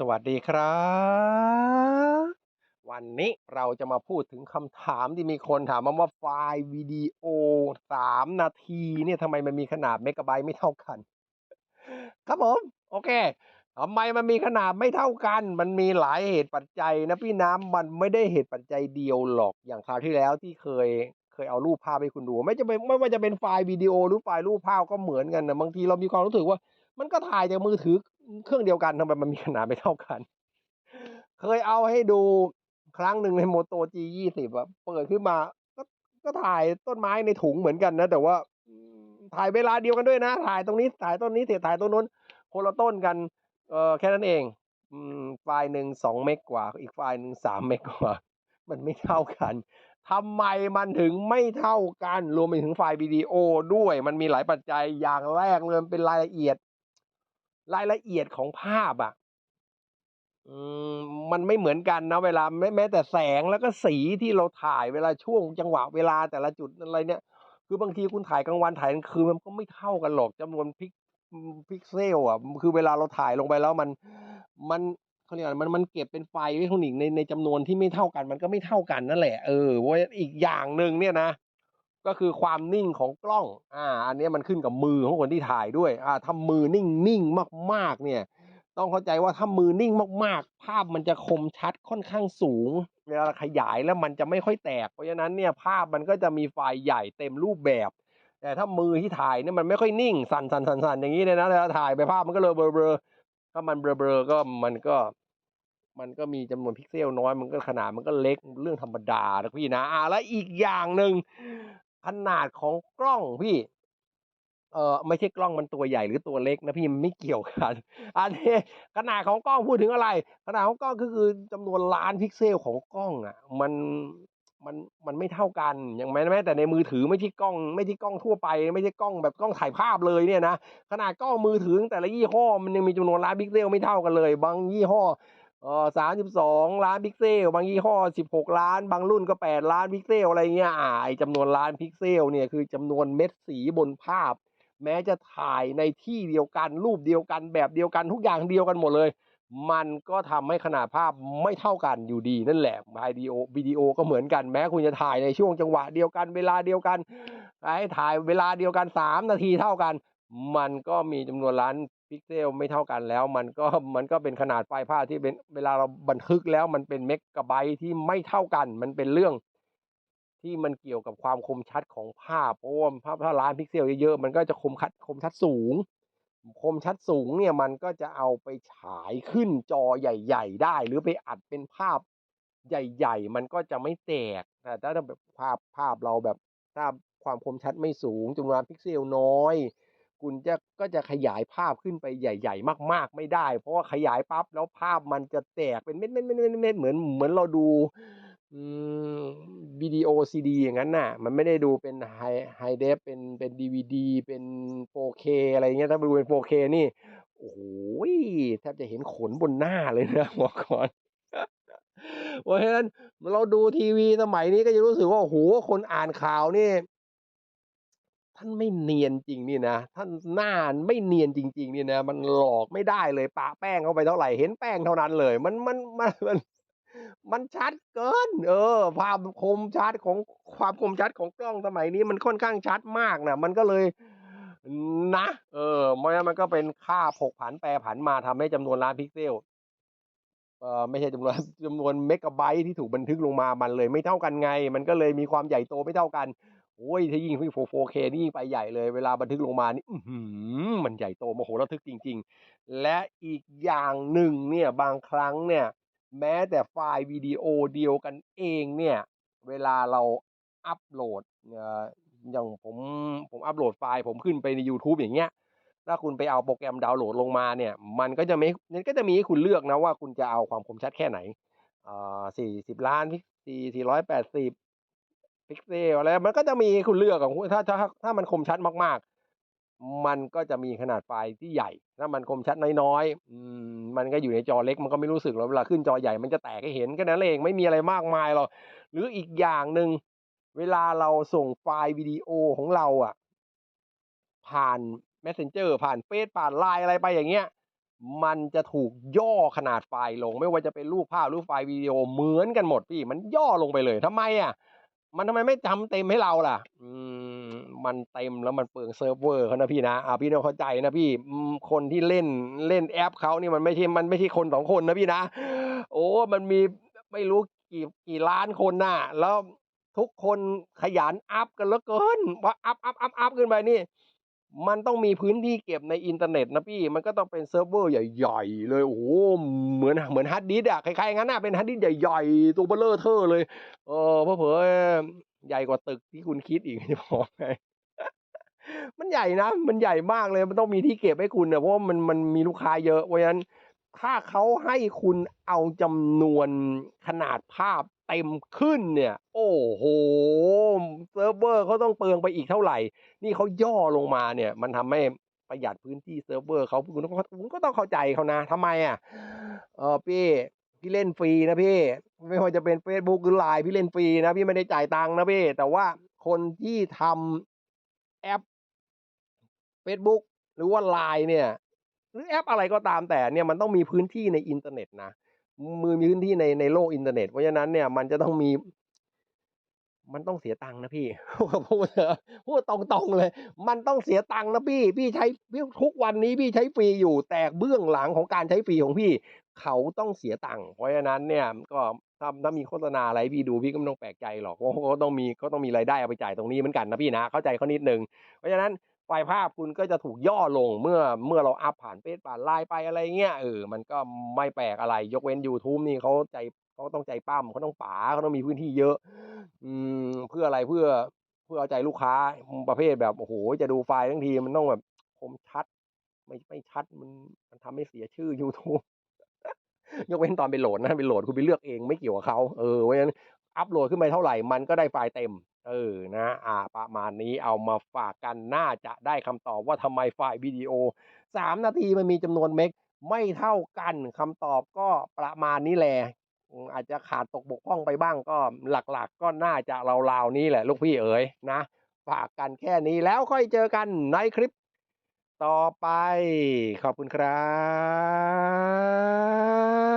สวัสดีครับ วันนี้เราจะมาพูดถึงคำถามที่มีคนถามมาว่าไฟล์วิดีโอ 3 นาทีเนี่ยทำไมมันมีขนาดเมกะไบต์ไม่เท่ากัน ครับผม โอเคทำไมมันมีขนาดไม่เท่ากัน มันมีหลายเหตุปัจจัยนะพี่น้ำมันไม่ได้เหตุปัจจัยเดียวหรอกอย่างคราวที่แล้วที่เคยเคยเอารูปภาพให้คุณดู ไม่จะเป็นไม่ว่าจะเป็นไฟล์วิดีโอหรือไฟล์รูปภาพก็เหมือนกันนะบางทีเรามีความรู้สึกว่ามันก็ถ่ายจากมือถือ เครื่องเดียวกันทำไมมันมีขนาดไม่เท่ากัน เคยเอาให้ดูครั้งหนึ่งในโมโต G ยี่สิบอะเปิดขึ้นมาก็ก็ถ่ายต้นไม้ในถุงเหมือนกันนะ แต่ว่าถ่ายเวลาเดียวกันด้วยนะ ถ่ายตรงนี้ถ่ายต้นนี้เสียถ่ายต้นนู้นคนละต้นกัน เออแค่นั้นเองอืมไฟล์หนึ่งสองเมกกว่า อีกไฟล์หนึ่งสามเมกกว่า มันไม่เท่ากันทำไมมันถึงไม่เท่ากัน รวมไปถึงไฟล์วิดีโอด้วย มันมีหลายปัจจัยอย่างแรกเลยเป็นรายละเอียด รายละเอียดของภาพอะมันไม่เหมือนกันนะเวลาแม้แต่แสงแล้วก็สีที่เราถ่ายเวลาช่วงจังหวะเวลาแต่ละจุดอะไรเนี่ย คือบางทีคุณถ่ายกลางวันถ่ายกลางคืนมันก็ไม่เท่ากันหรอกจำนวนพิกพิกเซลอะคือเวลาเราถ่ายลงไปแล้วมันมันเขาเรียกมันมันเก็บเป็นไฟล์ไว้ข้างหนึ่งในในจำนวนที่ไม่เท่ากัน มันก็ไม่เท่ากันนั่นแหละเออเพราอีกอย่างหนึ่งเนี่ยนะ ก็คือความนิ่งของกล้อง อ่า อันนี้มันขึ้นกับมือของคนที่ถ่ายด้วย อ่าถ้ามือนิ่งนิ่งมากๆ เนี่ย ต้องเข้าใจว่าถ้ามือนิ่งมากๆ ภาพมันจะคมชัดค่อนข้างสูง เวลาขยายแล้วมันจะไม่ค่อยแตก เพราะฉะนั้นเนี่ยภาพมันก็จะมีไฟล์ใหญ่เต็มรูปแบบ แต่ถ้ามือที่ถ่ายเนี่ยมันไม่ค่อยนิ่ง สั่นสั่นสั่นสั่นอย่างนี้เลยนะเวลาถ่ายไปภาพมันก็เลยเบลอเบลอถ้ามันเบลอเบลอก็มันก็มันก็มีจำนวนพิกเซลน้อย มันก็ขนาดมันก็เล็กเรื่องธรรมดานะพี่นะอ่าแล้วอีกอย่างหนึ่ง ขนาดของกล้องพี่เออไม่ใช่กล้องมันตัวใหญ่หรือตัวเล็กนะพี่มันไม่เกี่ยวกัน อันนี้ขนาดของกล้องพูดถึงอะไร ขนาดของกล้องก็คือจำนวนล้านพิกเซลของกล้องอะ มันมันมันไม่เท่ากันอย่างแม้แม้แต่ในมือถือไม่ใช่กล้อง ไม่ใช่กล้องทั่วไป ไม่ใช่กล้องแบบกล้องถ่ายภาพเลยเนี่ยนะขนาดกล้องมือถือแต่ละยี่ห้อมันยังมีจำนวนล้านพิกเซลไม่เท่ากันเลย บางยี่ห้อ เออสามสิบสองล้านพิกเซล บางยี่ห้อสิบหกล้าน บางรุ่นก็แปดล้านพิกเซลอะไรเงี้ยอ่าไอจำนวนล้านพิกเซลเนี่ยคือจำนวนเม็ดสีบนภาพ แม้จะถ่ายในที่เดียวกันรูปเดียวกันแบบเดียวกันทุกอย่างเดียวกันหมดเลย มันก็ทำให้ขนาดภาพไม่เท่ากันอยู่ดีนั่นแหละวิดีโอวิดีโอก็เหมือนกันแม้คุณจะถ่ายในช่วงจังหวะเดียวกันเวลาเดียวกันให้ถ่ายเวลาเดียวกันสามนาทีเท่ากัน มันก็มีจำนวนล้าน พิกเซลไม่เท่ากันแล้ว มันก็มันก็เป็นขนาดไฟล์ภาพที่เป็นเวลาเราบันทึกแล้วมันเป็นเมกะไบต์ที่ไม่เท่ากัน มันเป็นเรื่องที่มันเกี่ยวกับความคมชัดของภาพเพราะว่าภาพถ้าล้านพิกเซลเยอะๆมันก็จะคมชัดคมชัดสูง คมชัดสูงเนี่ยมันก็จะเอาไปฉายขึ้นจอใหญ่ ๆ ได้ หรือไปอัดเป็นภาพใหญ่ ๆ มันก็จะไม่แตกแต่ถ้าแบบภาพภาพเราแบบถ้าความคมชัดไม่สูงจำนวนพิกเซลน้อย คุณจะก็จะขยายภาพขึ้นไปใหญ่ ๆ มาก ๆ ไม่ได้ เพราะว่าขยายปั๊บแล้วภาพมันจะแตกเป็นเม็ดๆเหมือนเหมือนเราดูวิดีโอซีดีอย่างนั้นน่ะ มันไม่ได้ดูเป็นไฮไฮเดฟเป็นเป็นดีวีดีเป็น 4K อะไรเงี้ยถ้าดูเป็น 4K นี่โอ้โหแทบจะเห็นขนบนหน้าเลยนะบอกก่อนเพราะฉะนั้นเราดูทีวีสมัยนี้ก็จะรู้สึกว่าโอ้โหคนอ่านข่าวนี่ ท่านไม่เนียนจริงนี่นะ ท่านหน้าไม่เนียนจริง ๆ นี่นะ มันหลอกไม่ได้เลยปะแป้งเข้าไปเท่าไหร่เห็นแป้งเท่านั้นเลย มันมันมันมันมันชัดเกิน เออภาพคมชัดของความคมชัดของกล้องสมัยนี้มันค่อนข้างชัดมากนะมันก็เลยนะ เออมันมันก็เป็นค่าผกผันแปรผันมาทำให้จำนวนล้านพิกเซลเอ่อไม่ใช่จำนวนจำนวนเมกะไบต์ที่ถูกบันทึกลงมามันเลยไม่เท่ากันไง มันก็เลยมีความใหญ่โตไม่เท่ากัน โอ้ยถ้ายิ่ง 4K นี่ยิ่งไปใหญ่เลย เวลาบันทึกลงมานี่มันใหญ่โตมโหฬารทึกจริง ๆ และอีกอย่างหนึ่งเนี่ยบางครั้งเนี่ย แม้แต่ไฟล์วิดีโอเดียวกันเองเนี่ย เวลาเราอัปโหลดเอ่ออย่างผมผมอัปโหลดไฟล์ผมขึ้นไปในยูทูบอย่างเงี้ย ถ้าคุณไปเอาโปรแกรมดาวน์โหลดลงมาเนี่ย มันก็จะไม่มันก็จะมีให้คุณเลือกนะว่าคุณจะเอาความคมชัดแค่ไหนอ่า40ล้านพิก4 480 พิกเซลอะไรมันก็จะมีคุณเลือกของคุณถ้าถ้าถ้ามันคมชัดมากๆ มันก็จะมีขนาดไฟล์ที่ใหญ่ ถ้ามันคมชัดน้อยๆมันก็อยู่ในจอเล็กมันก็ไม่รู้สึกหรอกเวลาขึ้นจอใหญ่มันจะแตกให้เห็นแค่นั้นเองไม่มีอะไรมากมายหรอกหรืออีกอย่างหนึ่งเวลาเราส่งไฟล์วิดีโอของเราอะ ผ่าน Messenger ผ่านเฟซผ่านไลน์อะไรไปอย่างเงี้ยมันจะถูกย่อขนาดไฟล์ลง ไม่ว่าจะเป็นรูปภาพหรือไฟล์วิดีโอเหมือนกันหมดพี่ มันย่อลงไปเลยทำไมอะ มันทำไมไม่ทำเต็มให้เราล่ะ อืม มันเต็มแล้วมันเปลืองเซิร์ฟเวอร์เขานะพี่นะอ่าพี่ต้องเข้าใจนะพี่คนที่เล่นเล่นแอปเขานี่มันไม่ใช่ มันไม่ใช่คนสองคนนะพี่นะ โอ้ มันมีไม่รู้กี่กี่ล้านคนน่ะ แล้วทุกคนขยันอัพกันเหลือเกินว่าอัพอัพอัพอัพขึ้นไปนี่ มันต้องมีพื้นที่เก็บในอินเทอร์เน็ตนะพี่ มันก็ต้องเป็นเซิร์ฟเวอร์ใหญ่ๆ เลย โอ้โห เหมือนเหมือนฮาร์ดดิสอะคล้ายๆงั้นน่ะเป็นฮาร์ดดิสใหญ่ๆ ตัวเบลเลอร์เทอร์เลย เออเผลอๆใหญ่กว่าตึกที่คุณคิดอีกจะบอกให้มันใหญ่นะ มันใหญ่มากเลย มันต้องมีที่เก็บให้คุณนะเพราะามันมันมีลูกค้าเยอะ เพราะฉะนั้น ถ้าเขาให้คุณเอาจำนวนขนาดภาพ เต็มขึ้นเนี่ย โอ้โหเซิร์ฟเวอร์เขาต้องเปลืองไปอีกเท่าไหร่ นี่เขาย่อลงมาเนี่ย มันทำให้ประหยัดพื้นที่เซิร์ฟเวอร์เขาคุณต้องคุณก็ต้องเข้าใจเขานะทำไมอะเออพี่พี่เล่นฟรีนะพี่ ไม่ว่าจะเป็น Facebook หรือไลน์พี่เล่นฟรีนะพี่ไม่ได้จ่ายตังค์นะพี่ แต่ว่าคนที่ทำแอป Facebook หรือว่าไลน์เนี่ย หรือแอปอะไรก็ตามแต่เนี่ยมันต้องมีพื้นที่ในอินเทอร์เน็ตนะ มือมีพื้นที่ในในโลกอินเทอร์เน็ต เพราะฉะนั้นเนี่ยมันจะต้องมี มันต้องเสียตังค์นะพี่พูดเถอะพูดตรงๆเลย มันต้องเสียตังค์นะพี่ พี่ใช้พี่ทุกวันนี้พี่ใช้ฟรีอยู่ แต่เบื้องหลังของการใช้ฟรีของพี่ เขาต้องเสียตังค์เพราะฉะนั้นเนี่ยก็ถ้าถ้ามีโฆษณาอะไรพี่ดูพี่ก็ไม่ต้องแปลกใจหรอกเพราะเขาต้องมีเขาต้องมีรายได้เอาไปจ่ายตรงนี้เหมือนกันนะพี่นะเข้าใจเขานิดนึงเพราะฉะนั้น ไฟล์ภาพคุณก็จะถูกย่อลงเมื่อเมื่อเราอัพผ่านเฟซผ่านไลน์ไปอะไรเงี้ยเออมันก็ไม่แปลกอะไรยกเว้น YouTube นี่เขาใจเขาต้องใจปั้มเขาต้องป๋าเขาต้องมีพื้นที่เยอะ อืมเพื่ออะไรเพื่อเพื่อเอาใจลูกค้าประเภทแบบโอ้โหจะดูไฟล์ทั้งทีมันต้องแบบคมชัด ไม่ไม่ชัดมันมันทำให้เสียชื่อ YouTube ยกเว้นตอนไปโหลดนะไปโหลดคุณไปเลือกเองไม่เกี่ยวกับเขาเออเพราะฉะนั้นอัพโหลดขึ้นไปเท่าไหร่มันก็ได้ไฟล์เต็ม เออนะอ่าประมาณนี้เอามาฝากกันน่าจะได้คำตอบว่าทำไมไฟล์วิดีโอสามนาทีมันมีจำนวนเมกไม่เท่ากันคำตอบก็ประมาณนี้แหละอาจจะขาดตกบกพร่องไปบ้างก็หลักๆก็น่าจะราวๆนี้แหละลูกพี่เอ๋ยนะฝากกันแค่นี้แล้วค่อยเจอกันในคลิปต่อไป ขอบคุณครับ